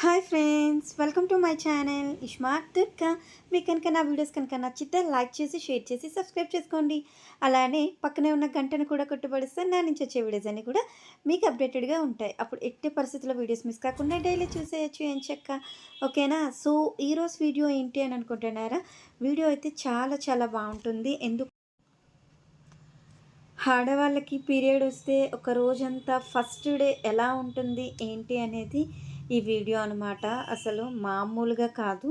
Hi friends welcome to my channel iSmart Durga. మీకు కనుక నా వీడియోస్ కనుక నచ్చితే లైక్ చేసి షేర్ చేసి సబ్స్క్రైబ్ చేసుకోండి. అలానే పక్కనే ఉన్న గంటను కూడా కొట్టుబడిస్తే నా నుంచి వచ్చే వీడియోస్ అన్నీ కూడా మీకు అప్డేటెడ్గా ఉంటాయి. అప్పుడు ఎట్టి పరిస్థితుల్లో వీడియోస్ మిస్ కాకుండా డైలీ చూసేయచ్చు ఏం చెక్క? ఓకేనా? సో ఈరోజు వీడియో ఏంటి అని అనుకుంటున్నారా? వీడియో అయితే చాలా చాలా బాగుంటుంది. ఎందుకు ఆడవాళ్ళకి పీరియడ్ వస్తే ఒక రోజంతా ఫస్ట్ డే ఎలా ఉంటుంది ఏంటి అనేది ఈ వీడియో అనమాట అసలు మామూలుగా కాదు.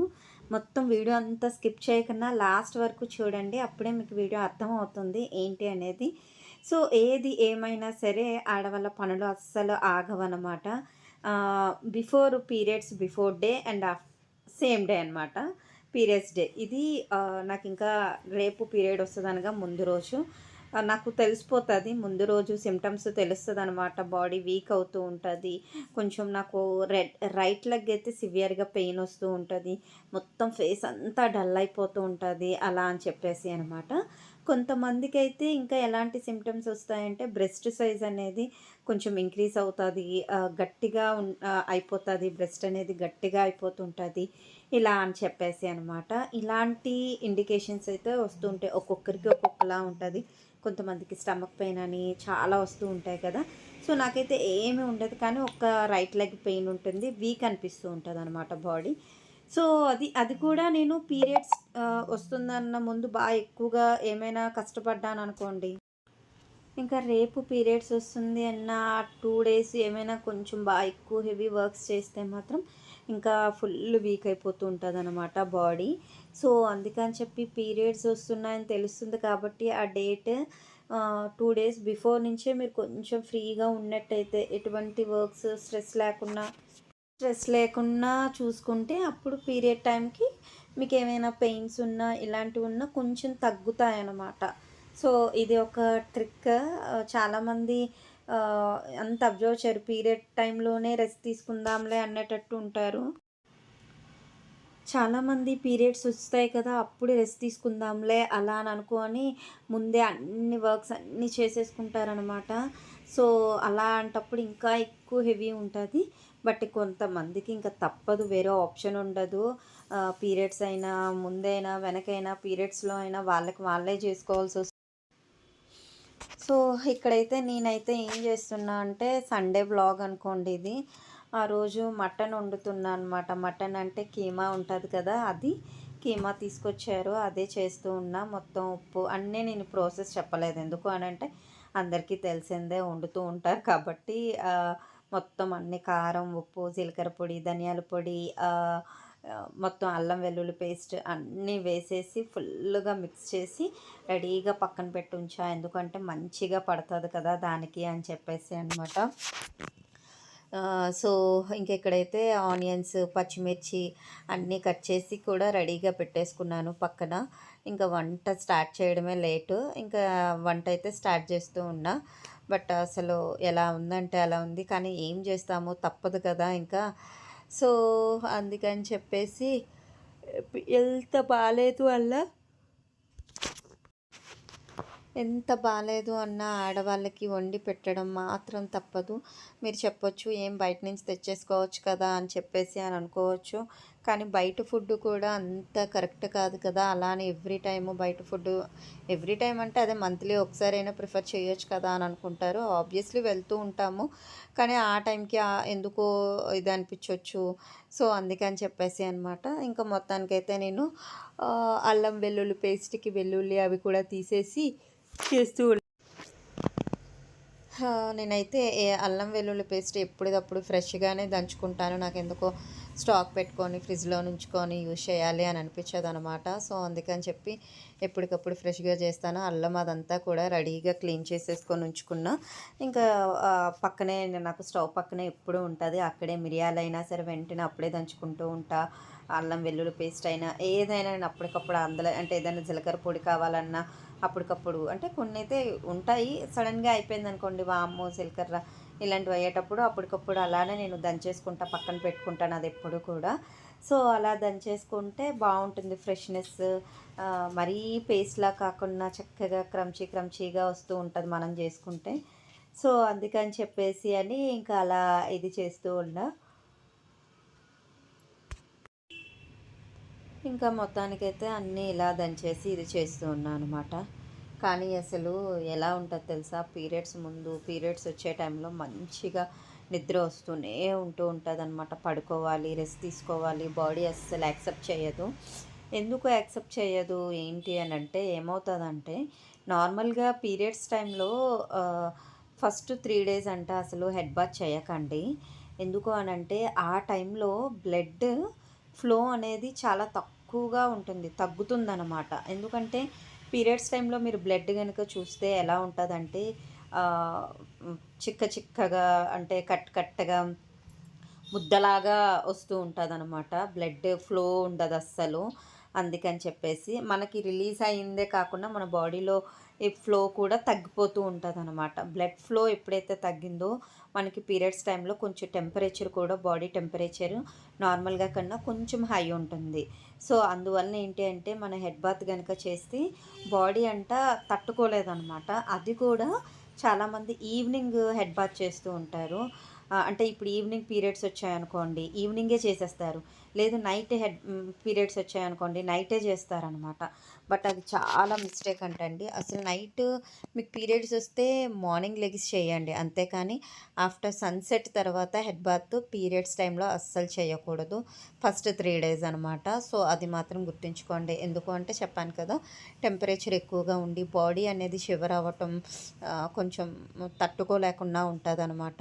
మొత్తం వీడియో అంతా స్కిప్ చేయకుండా లాస్ట్ వరకు చూడండి అప్పుడే మీకు వీడియో అర్థమవుతుంది ఏంటి అనేది. సో ఏది ఏమైనా సరే ఆడవాళ్ళ పనులు అస్సలు ఆగవన్నమాట. Before periods before day and same day అనమాట పీరియడ్స్ డే. ఇది నాకు ఇంకా రేపు పీరియడ్ వస్తుంది అనగా ముందు రోజు. నాకు తెలిసిపోతుంది. ముందు రోజు సిమ్టమ్స్ తెలుస్తుంది అనమాట బాడీ వీక్ అవుతూ ఉంటుంది. కొంచెం నాకు రెడ్ రైట్ లెగ్ అయితే సివియర్గా పెయిన్ వస్తూ ఉంటుంది. మొత్తం ఫేస్ అంతా డల్ అయిపోతూ ఉంటుంది. అలా అని చెప్పేసి అనమాట కొంతమందికి అయితే ఇంకా ఎలాంటి సిమ్టమ్స్ వస్తాయంటే బ్రెస్ట్ సైజ్ అనేది కొంచెం ఇంక్రీజ్ అవుతుంది. గట్టిగా అయిపోతుంది. బ్రెస్ట్ అనేది గట్టిగా అయిపోతుంటుంది. ఇలా అని చెప్పేసి అనమాట ఇలాంటి ఇండికేషన్స్ అయితే వస్తుంటాయి ఒక్కొక్కరికి ఒక్కొక్కలా ఉంటుంది. కొంతమందికి స్టమక్ పెయిన్ అని చాలా వస్తూ ఉంటాయి కదా. సో నాకైతే ఏమీ ఉండదు. కానీ ఒక రైట్ లెగ్ పెయిన్ ఉంటుంది. వీక్ అనిపిస్తూ ఉంటుంది అనమాట బాడీ సో అది అది కూడా నేను పీరియడ్స్ వస్తుందన్న ముందు బాగా ఎక్కువగా ఏమైనా కష్టపడ్డాను అనుకోండి. ఇంకా రేపు పీరియడ్స్ వస్తుంది అన్న టూ డేస్ ఏమైనా కొంచెం బాగా ఎక్కువ హెవీ వర్క్స్ చేస్తే మాత్రం ఇంకా ఫుల్ వీక్ అయిపోతూ ఉంటుంది అనమాట బాడీ. సో అందుకని చెప్పి పీరియడ్స్ వస్తున్నాయని తెలుస్తుంది కాబట్టి ఆ డేట్ టూ డేస్ బిఫోర్ నుంచే మీరు కొంచెం ఫ్రీగా ఉన్నట్టయితే ఎటువంటి వర్క్స్ స్ట్రెస్ లేకుండా స్ట్రెస్ లేకుండా చూసుకుంటే అప్పుడు పీరియడ్ టైంకి మీకు ఏమైనా పెయిన్స్ ఉన్నా ఇలాంటివి ఉన్నా కొంచెం తగ్గుతాయి అన్నమాట సో ఇది ఒక ట్రిక్. చాలామంది అంత అబ్జర్వ్ చేయరు. పీరియడ్ టైంలోనే రెస్ట్ తీసుకుందాంలే అన్నట్టు ఉంటారు. చాలామంది పీరియడ్స్ వస్తాయి కదా అప్పుడు రెస్ట్ తీసుకుందాంలే అలా అని అనుకొని ముందే అన్ని వర్క్స్ అన్నీ చేసేసుకుంటారనమాట సో అలా అంటప్పుడు ఇంకా ఎక్కువ హెవీ ఉంటుంది. బట్ కొంతమందికి ఇంకా తప్పదు వేరే ఆప్షన్ ఉండదు. పీరియడ్స్ అయినా ముందైనా వెనకైనా పీరియడ్స్లో అయినా వాళ్ళకి వాళ్ళే చేసుకోవాల్సి వస్తుంది. సో ఇక్కడైతే నేనైతే ఏం చేస్తున్నా అంటే సండే బ్లాగ్ అనుకోండి ఇది. ఆ రోజు మటన్ వండుతున్నా అనమాట మటన్ అంటే కీమా ఉంటుంది కదా అది కీమా తీసుకొచ్చారు. అదే చేస్తూ ఉన్నా. మొత్తం ఉప్పు అన్నీ నేను ప్రాసెస్ చెప్పలేదు. ఎందుకు అని అంటే అందరికీ తెలిసిందే వండుతూ ఉంటారు కాబట్టి మొత్తం అన్ని కారం ఉప్పు జీలకర్ర పొడి ధనియాల పొడి మొత్తం అల్లం వెల్లుల్లి పేస్ట్ అన్నీ వేసేసి ఫుల్గా మిక్స్ చేసి రెడీగా పక్కన పెట్టి ఉంచా. ఎందుకంటే మంచిగా పడుతుంది కదా దానికి అని చెప్పేసి అనమాట సో ఇంకెక్కడైతే ఆనియన్స్ పచ్చిమిర్చి అన్నీ కట్ చేసి కూడా రెడీగా పెట్టేసుకున్నాను పక్కన. ఇంకా వంట స్టార్ట్ చేయడమే లేటు. ఇంకా వంట అయితే స్టార్ట్ చేస్తూ ఉన్నా. బట్ అసలు ఎలా ఉందంటే అలా ఉంది. కానీ ఏం చేస్తాము తప్పదు కదా. ఇంకా సో అందుకని చెప్పేసి ఎంత బాగాలేదు అలా ఎంత బాగాలేదు అన్న ఆడవాళ్ళకి వండి పెట్టడం మాత్రం తప్పదు. మీరు చెప్పొచ్చు ఏం బయట నుంచి తెచ్చేసుకోవచ్చు కదా అని చెప్పేసి అని అనుకోవచ్చు. కానీ బయట ఫుడ్ కూడా అంత కరెక్ట్ కాదు కదా. అలానే ఎవ్రీ టైము బయట ఫుడ్ ఎవ్రీ టైం అంటే అదే మంత్లీ ఒకసారైనా ప్రిఫర్ చేయొచ్చు కదా అని అనుకుంటారు. ఆబ్వియస్లీ వెళ్తూ ఉంటాము. కానీ ఆ టైంకి ఎందుకో ఇది అనిపించవచ్చు సో అందుకని చెప్పేసి అనమాట ఇంకా మొత్తానికైతే నేను అల్లం వెల్లుల్లి పేస్ట్కి వెల్లుల్లి అవి కూడా తీసేసి చేస్తూ నేనైతే అల్లం వెల్లుల్లి పేస్ట్ ఎప్పటికప్పుడు ఫ్రెష్గానే దంచుకుంటాను. నాకు ఎందుకో స్టాక్ పెట్టుకొని ఫ్రిడ్జ్లో ఉంచుకొని యూజ్ చేయాలి అని అనిపించదు అనమాట సో అందుకని చెప్పి ఎప్పటికప్పుడు ఫ్రెష్గా చేస్తాను. అల్లం అదంతా కూడా రెడీగా క్లీన్ చేసేసుకొని ఉంచుకున్నా. ఇంకా పక్కనే నాకు స్టవ్ పక్కనే ఎప్పుడూ ఉంటుంది. అక్కడే మిరియాలైనా సరే వెంటనే అప్పుడే దంచుకుంటూ ఉంటా. అల్లం వెల్లుల్లి పేస్ట్ అయినా ఏదైనా నేను అప్పటికప్పుడు అందులో అంటే ఏదైనా జీలకర్ర పొడి కావాలన్నా అప్పటికప్పుడు అంటే కొన్ని అయితే ఉంటాయి. సడన్గా అయిపోయింది అనుకోండి వాము జీలకర్ర ఇలాంటివి అయ్యేటప్పుడు అప్పటికప్పుడు అలానే నేను దంచేసుకుంటా పక్కన పెట్టుకుంటాను అది ఎప్పుడు కూడా. సో అలా దంచేసుకుంటే బాగుంటుంది ఫ్రెష్నెస్. మరీ పేస్ట్లా కాకుండా చక్కగా క్రంచీ క్రంచీగా వస్తూ ఉంటుంది మనం చేసుకుంటే. సో అందుకని చెప్పేసి అని ఇంకా అలా ఇది చేస్తూ ఉన్నా ఇంకా మొత్తానికైతే అన్నీ ఇలా దంచేసి ఇది చేస్తూ ఉన్నా అనమాట కానీ అసలు ఎలా ఉంటుంది తెలుసా? పీరియడ్స్ ముందు పీరియడ్స్ వచ్చే టైంలో మంచిగా నిద్ర వస్తూనే ఉంటూ ఉంటుంది అనమాట పడుకోవాలి రెస్ట్ తీసుకోవాలి. బాడీ అస్సలు యాక్సెప్ట్ చేయదు. ఎందుకు యాక్సెప్ట్ చేయదు? ఏంటి అని అంటే ఏమవుతుందంటే నార్మల్గా పీరియడ్స్ టైంలో ఫస్ట్ త్రీ డేస్ అంటే అసలు హెడ్ బాత్ చేయకండి. ఎందుకు అని అంటే ఆ టైంలో బ్లడ్ ఫ్లో అనేది చాలా తక్కువగా ఉంటుంది తగ్గుతుందన్నమాట. ఎందుకంటే పీరియడ్స్ టైంలో మీరు బ్లడ్ కనుక చూస్తే ఎలా ఉంటుందంటే చిక్క చిక్కగా అంటే కట్ కట్టగా ముద్దలాగా వస్తూ ఉంటుంది అనమాట బ్లడ్ ఫ్లో ఉండదు అస్సలు. అందుకని చెప్పేసి మనకి రిలీజ్ అయిందే కాకుండా మన బాడీలో ఈ ఫ్లో కూడా తగ్గిపోతూ ఉంటుంది అనమాట బ్లడ్ ఫ్లో ఎప్పుడైతే తగ్గిందో మనకి పీరియడ్స్ టైంలో కొంచెం టెంపరేచర్ కూడా బాడీ టెంపరేచర్ నార్మల్గా కన్నా కొంచెం హై ఉంటుంది. సో అందువల్ల ఏంటి అంటే మన హెడ్ బాత్ కనుక చేస్తే బాడీ అంట తట్టుకోలేదన్నమాట. అది కూడా చాలామంది ఈవినింగ్ హెడ్ బాత్ చేస్తూ ఉంటారు. అంటే ఇప్పుడు ఈవినింగ్ పీరియడ్స్ వచ్చాయనుకోండి ఈవినింగే చేసేస్తారు. లేదు నైట్ హెడ్ పీరియడ్స్ వచ్చాయనుకోండి నైటే చేస్తారనమాట బట్ అది చాలా మిస్టేక్ అంటండి. అసలు నైట్ మీకు పీరియడ్స్ వస్తే మార్నింగ్ లెగ్స్ చేయండి. అంతేకాని ఆఫ్టర్ సన్సెట్ తర్వాత హెడ్ బాత్ పీరియడ్స్ టైంలో అస్సలు చేయకూడదు. ఫస్ట్ త్రీ డేస్ అనమాట సో అది మాత్రం గుర్తుంచుకోండి. ఎందుకు అంటే చెప్పాను కదా టెంపరేచర్ ఎక్కువగా ఉండి బాడీ అనేది షివర్ అవ్వటం కొంచెం తట్టుకోలేకుండా ఉంటుంది అనమాట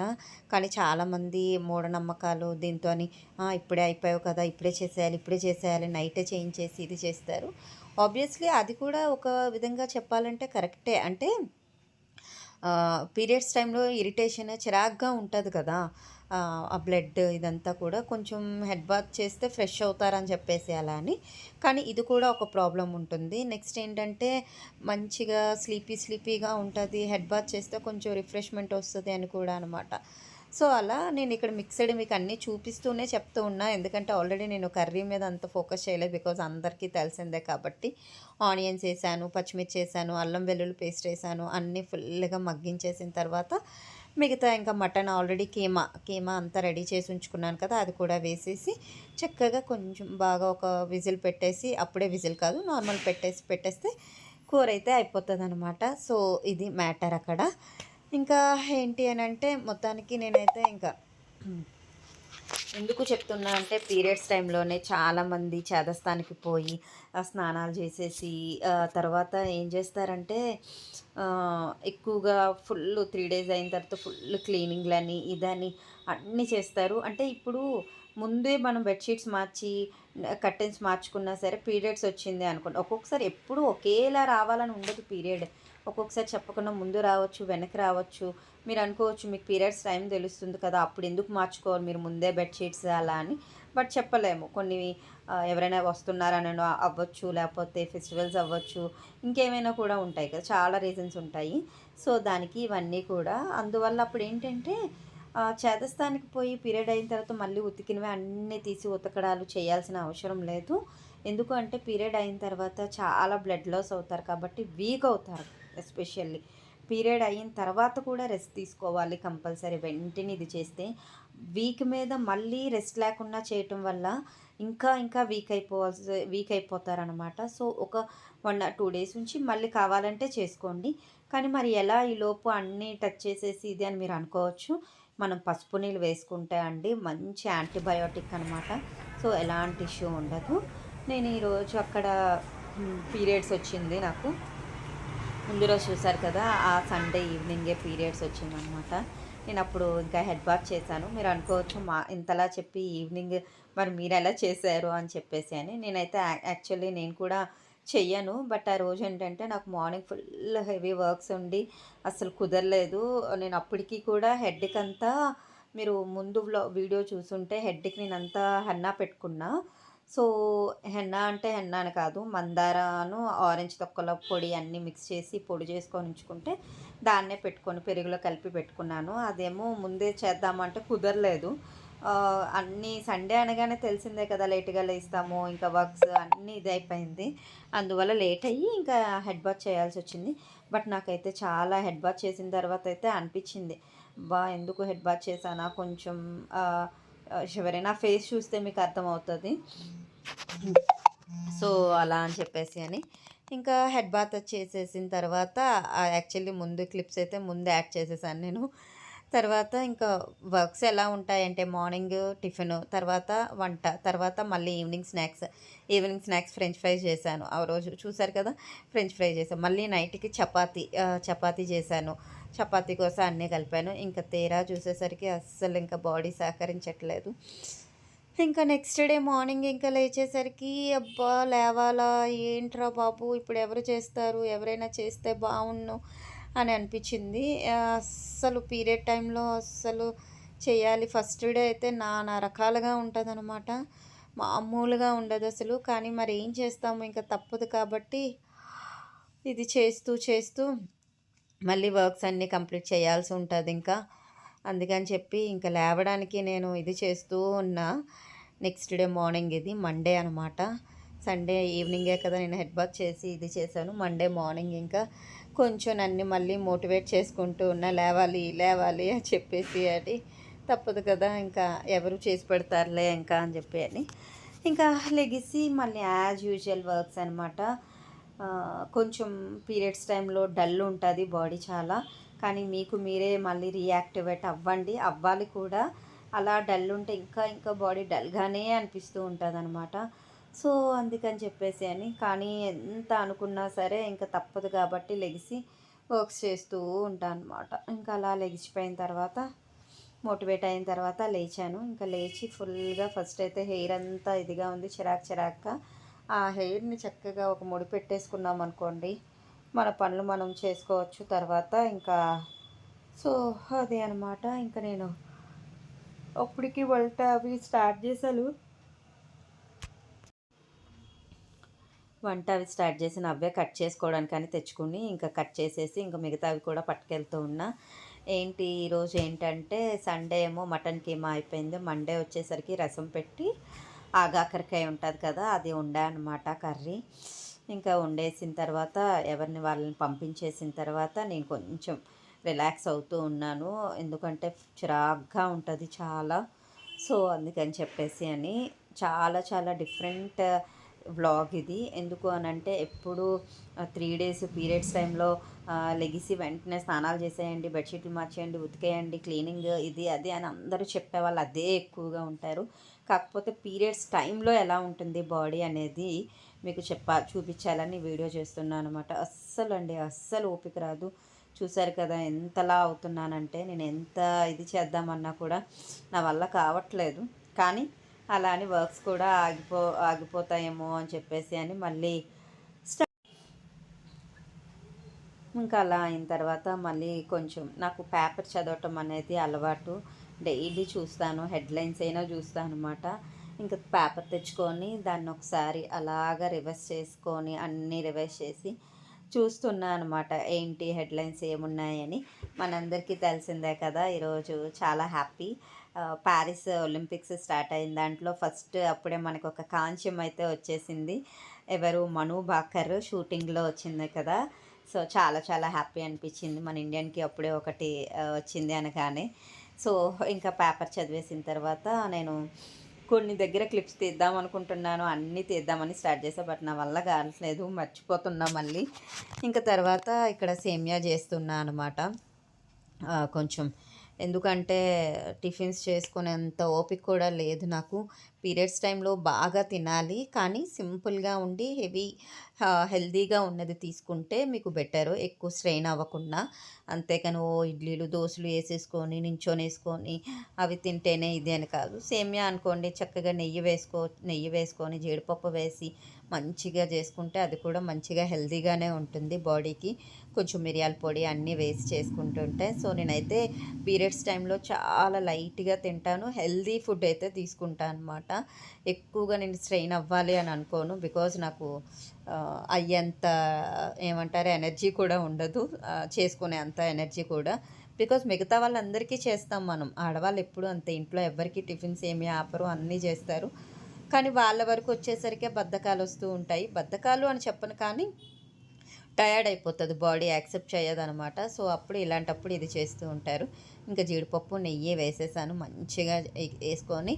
కానీ చాలామంది మూఢనమ్మకాలు దీంతో ఇప్పుడే అయిపోయావు కదా ఇప్పుడే చేసేయాలి ఇప్పుడే చేసేయాలి నైటే చేయించేసి ఇది చేస్తారు. ఆబ్వియస్లీ అది కూడా ఒక విధంగా చెప్పాలంటే కరెక్టే. అంటే పీరియడ్స్ టైంలో ఇరిటేషన్ చిరాగ్గా ఉంటుంది కదా. ఆ బ్లడ్ ఇదంతా కూడా కొంచెం హెడ్ బాత్ చేస్తే ఫ్రెష్ అవుతారని చెప్పేసి అలా అని. కానీ ఇది కూడా ఒక ప్రాబ్లం ఉంటుంది. నెక్స్ట్ ఏంటంటే మంచిగా స్లీపీ స్లీపీగా ఉంటుంది. హెడ్ బాత్ చేస్తే కొంచెం రిఫ్రెష్మెంట్ వస్తుంది అని కూడా అనమాట. సో అలా నేను ఇక్కడ మిక్సడ్ మీకు అన్నీ చూపిస్తూనే చెప్తూ ఉన్నా. ఎందుకంటే ఆల్రెడీ నేను కర్రీ మీద అంత ఫోకస్ చేయలేదు బికాజ్ అందరికీ తెలిసిందే కాబట్టి. ఆనియన్స్ వేసాను పచ్చిమిర్చి వేసాను అల్లం వెల్లుల్లి పేస్ట్ వేసాను అన్నీ ఫుల్గా మగ్గించేసిన తర్వాత మిగతా ఇంకా మటన్ ఆల్రెడీ కీమా కీమా అంతా రెడీ చేసి ఉంచుకున్నాను కదా అది కూడా వేసేసి చక్కగా కొంచెం బాగా ఒక విజిల్ పెట్టేసి అప్పుడే విజిల్ కాదు నార్మల్ పెట్టేసి పెట్టేస్తే కూర అయితే అయిపోతుంది అనమాట సో ఇది మ్యాటర్ అక్కడ. ఇంకా ఏంటి అని అంటే మొత్తానికి నేనైతే ఇంకా ఎందుకు చెప్తున్నా అంటే పీరియడ్స్ టైంలోనే చాలామంది చేదస్థానికి పోయి స్నానాలు చేసేసి తర్వాత ఏం చేస్తారంటే ఎక్కువగా ఫుల్ త్రీ డేస్ అయిన తర్వాత ఫుల్ క్లీనింగ్లని ఇదని అన్నీ చేస్తారు. అంటే ఇప్పుడు ముందే మనం బెడ్షీట్స్ మార్చి కర్టెన్స్ మార్చుకున్నా సరే పీరియడ్స్ వచ్చింది అనుకోండి. ఒక్కొక్కసారి ఎప్పుడు ఒకేలా రావాలని ఉండదు పీరియడ్. ఒక్కొక్కసారి చెప్పకుండా ముందు రావచ్చు వెనక్కి రావచ్చు. మీరు అనుకోవచ్చు మీకు పీరియడ్స్ టైం తెలుస్తుంది కదా అప్పుడు ఎందుకు మార్చుకోవాలి? మీరు ముందే బెడ్షీట్స్ అలా అని. బట్ చెప్పలేము. కొన్ని ఎవరైనా వస్తున్నారని అవ్వచ్చు లేకపోతే ఫెస్టివల్స్ అవ్వచ్చు ఇంకేమైనా కూడా ఉంటాయి కదా చాలా రీజన్స్ ఉంటాయి. సో దానికి ఇవన్నీ కూడా. అందువల్ల అప్పుడు ఏంటంటే చేతస్థానికి పోయి పీరియడ్ అయిన తర్వాత మళ్ళీ ఉతికినవి అన్నీ తీసి ఉతకడాలు చేయాల్సిన అవసరం లేదు. ఎందుకంటే పీరియడ్ అయిన తర్వాత చాలా బ్లడ్ లాస్ అవుతారు కాబట్టి వీక్ అవుతారు. ఎస్పెషల్లీ. పీరియడ్ అయిన తర్వాత కూడా రెస్ట్ తీసుకోవాలి కంపల్సరీ. వెంటనే ఇది చేస్తే వీక్ మీద మళ్ళీ రెస్ట్ లేకుండా చేయటం వల్ల ఇంకా ఇంకా వీక్ అయిపోవాల్సి వీక్ అయిపోతారనమాట సో ఒక వన్ టూ డేస్ నుంచి మళ్ళీ కావాలంటే చేసుకోండి. కానీ మరి ఎలా ఈ లోపు అన్నీ టచ్ చేసేసి ఇది అని మీరు అనుకోవచ్చు. మనం పసుపు నీళ్ళు వేసుకుంటే అండి మంచి యాంటీబయోటిక్ అనమాట సో ఎలాంటి ఇష్యూ ఉండదు. నేను ఈరోజు అక్కడ పీరియడ్స్ వచ్చింది నాకు. ముందు రోజు చూసారు కదా ఆ సండే ఈవినింగే పీరియడ్స్ వచ్చిందనమాట నేను అప్పుడు ఇంకా హెడ్ బాత్ చేశాను. మీరు అనుకోవచ్చు మా ఇంతలా చెప్పి ఈవినింగ్ మరి మీరు ఎలా చేశారు అని చెప్పేసి అని నేనైతే యాక్చువల్లీ నేను కూడా చెయ్యను. బట్ ఆ రోజు ఏంటంటే నాకు మార్నింగ్ ఫుల్ హెవీ వర్క్స్ ఉండి అసలు కుదరలేదు. నేను అప్పటికి కూడా హెడ్కి అంతా మీరు ముందు వీడియో చూసుంటే హెడ్కి నేను అంతా హన్నా పెట్టుకున్నా. సో హెన్నా అంటే హెన్నా అని కాదు. మందారాను ఆరెంజ్ తొక్కల పొడి అన్నీ మిక్స్ చేసి పొడి చేసుకొని ఉంచుకుంటే దాన్నే పెట్టుకొని పెరుగులో కలిపి పెట్టుకున్నాను. అదేమో ముందే చేద్దామంటే కుదరలేదు. అన్నీ సండే అనగానే తెలిసిందే కదా లేట్గా లేస్తాము ఇంకా వర్క్స్ అన్నీ ఇది అయిపోయింది అందువల్ల లేట్ అయ్యి ఇంకా హెడ్ బాత్ చేయాల్సి వచ్చింది. బట్ నాకైతే చాలా హెడ్ బాత్ చేసిన తర్వాత అయితే అనిపించింది. బా ఎందుకు హెడ్ బాత్ చేశానా? కొంచెం Uh, ఎవరైనా ఫేస్ చూస్తే మీకు అర్థమవుతుంది. సో అలా అని చెప్పేసి అని. ఇంకా హెడ్ బాత్ చేసేసిన తర్వాత యాక్చువల్లీ ముందు క్లిప్స్ అయితే ముందు యాడ్ చేసేసాను నేను. తర్వాత ఇంకా వర్క్స్ ఎలా ఉంటాయంటే మార్నింగ్ టిఫిన్ తర్వాత వంట తర్వాత మళ్ళీ evening snacks evening snacks French fries చేశాను. ఆ రోజు చూసారు కదా? ఫ్రెంచ్ ఫ్రై చేశాను. మళ్ళీ నైట్కి చపాతీ చపాతి uh, చపాతీ చేశాను. చపాతీ కోసం అన్నీ కలిపాను. ఇంకా తీరా చూసేసరికి అస్సలు ఇంకా బాడీ సహకరించట్లేదు. ఇంకా నెక్స్ట్ డే మార్నింగ్ ఇంకా లేచేసరికి అబ్బా లేవాలా? ఏంట్రా బాబు ఇప్పుడు ఎవరు చేస్తారు? ఎవరైనా చేస్తే బాగుండు అని అనిపించింది. అస్సలు పీరియడ్ టైంలో అస్సలు చేయాలి. ఫస్ట్ డే అయితే నానా రకాలుగా ఉంటుంది అనమాట మామూలుగా ఉండదు అసలు. కానీ మరి ఏం చేస్తాము? ఇంకా తప్పదు కాబట్టి ఇది చేస్తూ చేస్తూ మళ్ళీ వర్క్స్ అన్నీ కంప్లీట్ చేయాల్సి ఉంటుంది ఇంకా. అందుకని చెప్పి ఇంకా లేవడానికి నేను ఇది చేస్తూ ఉన్నా. నెక్స్ట్ డే మార్నింగ్ ఇది మండే అనమాట. సండే ఈవినింగే కదా నేను హెడ్ బాత్ చేసి ఇది చేశాను. మండే మార్నింగ్ ఇంకా కొంచెం నన్ను మళ్ళీ మోటివేట్ చేసుకుంటూ ఉన్నా లేవాలి లేవాలి అని చెప్పేసి అది తప్పదు కదా ఇంకా ఎవరు చేసి పెడతారులే ఇంకా అని చెప్పి అని. ఇంకా లెగిసి మళ్ళీ యాజ్ యూజువల్ వర్క్స్ అనమాట. కొంచెం పీరియడ్స్ టైంలో డల్ ఉంటుంది బాడీ చాలా. కానీ మీకు మీరే మళ్ళీ రియాక్టివేట్ అవ్వండి. అవ్వాలి కూడా. అలా డల్ ఉంటే ఇంకా ఇంకా బాడీ డల్గానే అనిపిస్తూ ఉంటుంది అనమాట సో అందుకని చెప్పేసి అని. కానీ ఎంత అనుకున్నా సరే ఇంకా తప్పదు కాబట్టి లెగిసి వర్క్స్ చేస్తూ ఉంటాను అనమాట ఇంకా అలా లెగిసిపోయిన తర్వాత మోటివేట్ అయిన తర్వాత లేచాను. ఇంకా లేచి ఫుల్గా ఫస్ట్ అయితే హెయిర్ అంతా ఇదిగా ఉంది. చిరాక్ చిరాక్గా ఆ హెయిర్ని చక్కగా ఒక ముడి పెట్టేసుకున్నాం అనుకోండి. మన పనులు మనం చేసుకోవచ్చు తర్వాత ఇంకా. సో అదే అనమాట ఇంకా నేను అప్పటికి వంట అవి స్టార్ట్ చేశాను. వంట అవి స్టార్ట్ చేసి అవే కట్ చేసుకోవడానికి అని తెచ్చుకుని ఇంకా కట్ చేసేసి ఇంకా మిగతావి కూడా పట్టుకెళ్తూ ఉన్నా. ఏంటి? ఈరోజు ఏంటంటే సండే ఏమో మటన్ కీమా అయిపోయింది. మండే వచ్చేసరికి రసం పెట్టి ఆగాకరకాయ ఉంటుంది కదా అది ఉండే అనమాట కర్రీ. ఇంకా వండేసిన తర్వాత ఎవరిని వాళ్ళని పంపించేసిన తర్వాత నేను కొంచెం రిలాక్స్ అవుతూ ఉన్నాను. ఎందుకంటే చిరాగ్గా ఉంటుంది చాలా. సో అందుకని చెప్పేసి అని చాలా చాలా డిఫరెంట్ వ్లాగ్ ఇది. ఎందుకు అని అంటే ఎప్పుడు త్రీ డేస్ పీరియడ్స్ టైంలో లెగిసి వెంటనే స్నానాలు చేసేయండి బెడ్షీట్లు మార్చేయండి ఉతికేయండి క్లీనింగ్ ఇది అది అని అందరూ చెప్పేవాళ్ళు అదే ఎక్కువగా ఉంటారు. కాకపోతే పీరియడ్స్ టైంలో ఎలా ఉంటుంది బాడీ అనేది మీకు చెప్పా చూపించాలని వీడియో చేస్తున్నాను అనమాట అస్సలు అండి అస్సలు ఓపిక రాదు. చూశారు కదా ఎంతలా అవుతున్నానంటే నేను ఎంత ఇది చేద్దామన్నా కూడా నా వల్ల కావట్లేదు. కానీ అలా అని వర్క్స్ కూడా ఆగిపో ఆగిపోతాయేమో అని చెప్పేసి అని మళ్ళీ ఇంకా అలా అయిన తర్వాత మళ్ళీ కొంచెం నాకు పేపర్ చదవటం అనేది అలవాటు. డైలీ చూస్తాను హెడ్లైన్స్ అయినా చూస్తాను అనమాట ఇంకా పేపర్ తెచ్చుకొని దాన్ని ఒకసారి అలాగా రివర్స్ చేసుకొని అన్నీ రివర్స్ చేసి చూస్తున్నా అనమాట ఏంటి హెడ్లైన్స్ ఏమున్నాయని. మనందరికీ తెలిసిందే కదా ఈరోజు చాలా హ్యాపీ. ప్యారిస్ ఒలింపిక్స్ స్టార్ట్ అయిన దాంట్లో ఫస్ట్ అప్పుడే మనకు ఒక కాంస్యం అయితే వచ్చేసింది. ఎవరు? మను బాకర్ షూటింగ్లో వచ్చింది కదా. సో చాలా చాలా హ్యాపీ అనిపించింది. మన ఇండియన్కి అప్పుడే ఒకటి వచ్చింది అనగానే. సో ఇంకా పేపర్ చదివేసిన తర్వాత నేను కొన్ని దగ్గర క్లిప్స్ తీద్దాం అనుకుంటున్నాను. అన్నీ తీద్దామని స్టార్ట్ చేసాను బట్ నా వల్ల కావట్లేదు మర్చిపోతున్నా మళ్ళీ. ఇంకా తర్వాత ఇక్కడ సేమియా చేస్తున్నా అనమాట కొంచెం ఎందుకంటే టిఫిన్స్ చేసుకునేంత ఓపిక కూడా లేదు నాకు. పీరియడ్స్ టైంలో బాగా తినాలి కానీ సింపుల్గా ఉండి హెవీ హెల్దీగా ఉన్నది తీసుకుంటే మీకు బెటర్ ఎక్కువ స్ట్రెయిన్ అవ్వకుండా. అంతేకాని ఓ ఇడ్లీలు దోశలు వేసేసుకొని నించొని వేసుకొని అవి తింటేనే ఇది అని కాదు. సేమియా అనుకోండి చక్కగా నెయ్యి వేసుకో నెయ్యి వేసుకొని జీడిపప్పు వేసి మంచిగా చేసుకుంటే అది కూడా మంచిగా హెల్తీగానే ఉంటుంది బాడీకి. కొంచెం మిరియాల పొడి అన్నీ వేసి చేసుకుంటుంటే సో నేనైతే పీరియడ్స్ టైంలో చాలా లైట్గా తింటాను. హెల్తీ ఫుడ్ అయితే తీసుకుంటాను అనమాట ఎక్కువగా నేను స్ట్రెయిన్ అవ్వాలి అని అనుకోను బికాజ్ నాకు అయ్యేంత ఏమంటారు ఎనర్జీ కూడా ఉండదు. చేసుకునే అంత ఎనర్జీ కూడా. బికాజ్ మిగతా వాళ్ళందరికీ చేస్తాం మనం. ఆడవాళ్ళు ఎప్పుడు అంతే. ఇంట్లో ఎవరికి టిఫిన్స్ ఏమి ఆపరు అన్నీ చేస్తారు. కానీ వాళ్ళ వరకు వచ్చేసరికి బద్ధకాలు వస్తూ ఉంటాయి. బద్ధకాలు అని చెప్పను కానీ టయర్డ్ అయిపోతుంది బాడీ యాక్సెప్ట్ చేయదనమాట సో అప్పుడు ఇలాంటప్పుడు ఇది చేస్తూ ఉంటారు. ఇంకా జీడిపప్పు నెయ్యి వేసేసాను మంచిగా వేసుకొని.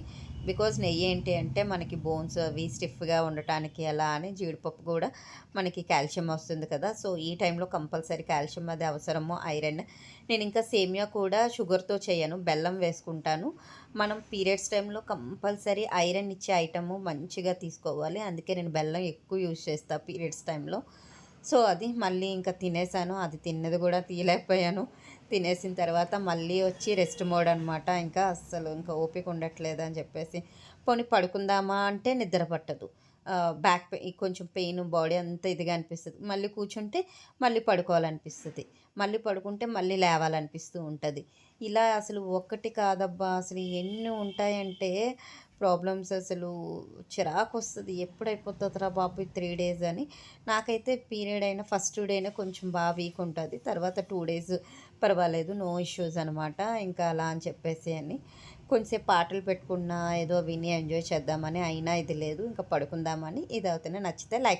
బికాజ్ నెయ్యి ఏంటి అంటే మనకి బోన్స్ అవి స్టిఫ్గా ఉండటానికి అలా అని జీడిపప్పు కూడా మనకి కాల్షియం వస్తుంది కదా. సో ఈ టైంలో కంపల్సరీ కాల్షియం అది అవసరము ఐరన్. నేను ఇంకా సేమియా కూడా షుగర్తో చేయను బెల్లం వేసుకుంటాను. మనం పీరియడ్స్ టైంలో కంపల్సరీ ఐరన్ ఇచ్చే ఐటము మంచిగా తీసుకోవాలి. అందుకే నేను బెల్లం ఎక్కువ యూజ్ చేస్తాను పీరియడ్స్ టైంలో. సో అది మళ్ళీ ఇంకా తినేసాను. అది తిన్నది కూడా తీయలేకపోయాను. తినేసిన తర్వాత మళ్ళీ వచ్చి రెస్ట్ మోడ్ అనమాట ఇంకా అస్సలు ఇంకా ఓపిక ఉండట్లేదు అని చెప్పేసి. పోనీ పడుకుందామా అంటే నిద్ర పట్టదు. బ్యాక్ పెయిన్ కొంచెం పెయిన్ బాడీ అంతా ఇదిగా అనిపిస్తుంది. మళ్ళీ కూర్చుంటే మళ్ళీ పడుకోవాలనిపిస్తుంది. మళ్ళీ పడుకుంటే మళ్ళీ లేవాలనిపిస్తూ ఉంటుంది. ఇలా అసలు ఒక్కటి కాదబ్బా అసలు ఎన్ని ఉంటాయంటే ప్రాబ్లమ్స్ అసలు చిరాకు వస్తుంది ఎప్పుడు బాబు త్రీ డేస్ అని. నాకైతే పీరియడ్ అయిన ఫస్ట్ డేనే కొంచెం బాగా వీక్ ఉంటుంది. తర్వాత టూ డేస్ పర్వాలేదు నో ఇష్యూస్ అనమాట ఇంకా అలా అని చెప్పేసి అని. కొంచెంసేపు పాటలు పెట్టుకున్నా ఏదో విని ఎంజాయ్ చేద్దామని అయినా ఇది లేదు ఇంకా పడుకుందామని ఇది అవుతూనే నచ్చితే లైక్